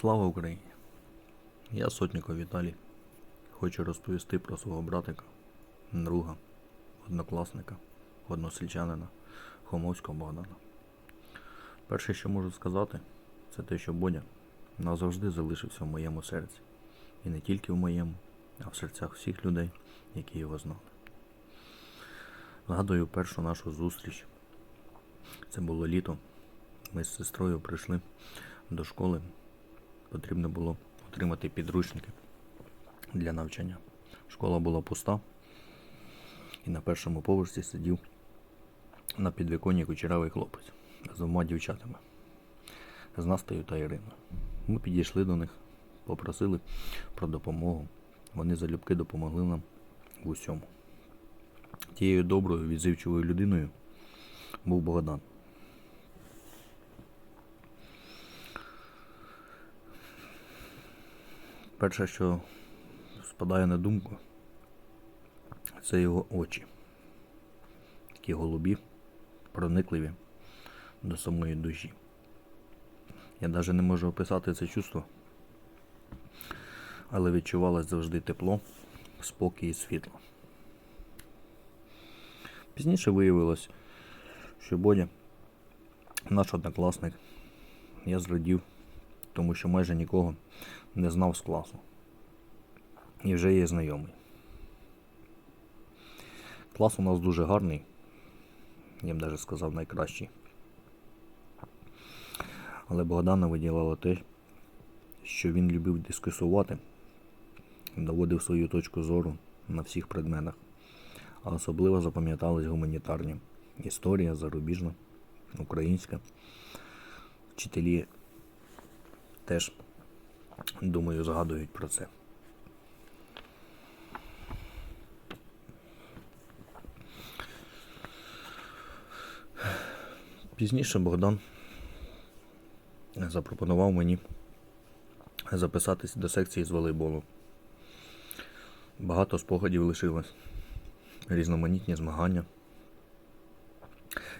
Слава Україні! Я Сотніков Віталій. Хочу розповісти про свого братика, друга, однокласника, односельчанина Хомовського Богдана. Перше, що можу сказати, це те, що Бодя назавжди залишився в моєму серці. І не тільки в моєму, а в серцях всіх людей, які його знали. Згадую першу нашу зустріч. Це було літо. Ми з сестрою прийшли до школи. Потрібно було отримати підручники для навчання. Школа була пуста, і на першому поверсі сидів на підвіконні кучерявий хлопець з двома дівчатами з Настею та Іриною. Ми підійшли до них, попросили про допомогу. Вони залюбки допомогли нам в усьому. Тією доброю, відзивчивою людиною був Богдан. Перше, що спадає на думку, це його очі. Такі голубі, проникливі до самої душі. Я навіть не можу описати це чувство, але відчувалось завжди тепло, спокій і світло. Пізніше виявилось, що Бодя, наш однокласник, я зрадів, тому що майже нікого не знав з класу. І вже є знайомий. Клас у нас дуже гарний, я б навіть сказав найкращий. Але Богдана виділяло те, що він любив дискусувати, доводив свою точку зору на всіх предметах, а особливо запам'ятались гуманітарні. Історія, зарубіжна, українська. Вчителі теж, думаю, згадують про це. Пізніше Богдан запропонував мені записатись до секції з волейболу. Багато спогадів лишилось, різноманітні змагання,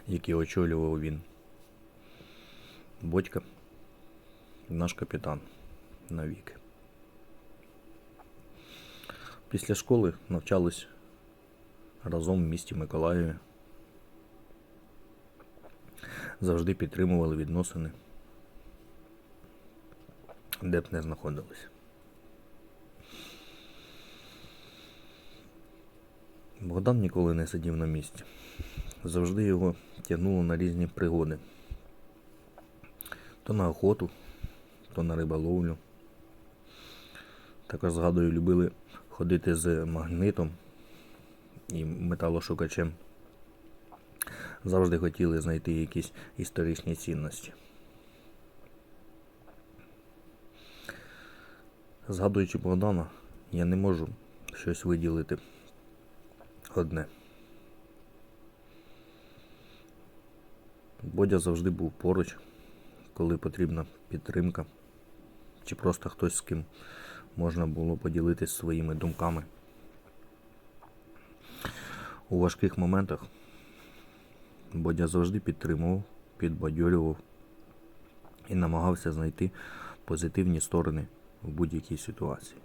які очолював він. Бодька, наш капітан навіки. Після школи навчались разом в місті Миколаєві. Завжди підтримували відносини, де б не знаходились. Богдан ніколи не сидів на місці. Завжди його тягнуло на різні пригоди. То на охоту, то на риболовлю. Також згадую, любили ходити з магнитом і металошукачем. Завжди хотіли знайти якісь історичні цінності. Згадуючи Богдана, я не можу щось виділити одне. Бодя завжди був поруч, коли потрібна підтримка, чи просто хтось з ким можна було поділитися своїми думками. У важких моментах Бодя завжди підтримував, підбадьорював і намагався знайти позитивні сторони в будь-якій ситуації.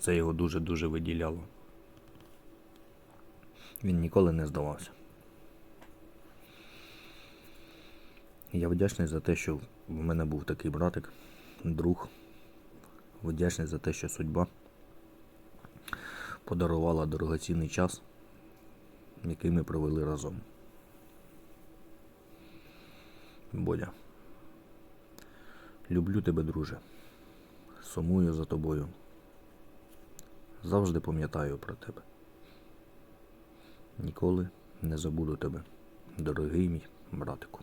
Це його дуже-дуже виділяло. Він ніколи не здавався. Я вдячний за те, що в мене був такий братик, друг. Вдячний за те, що судьба подарувала дорогоцінний час, який ми провели разом. Бодя. Люблю тебе, друже. Сумую за тобою. Завжди пам'ятаю про тебе. Ніколи не забуду тебе, дорогий мій братику.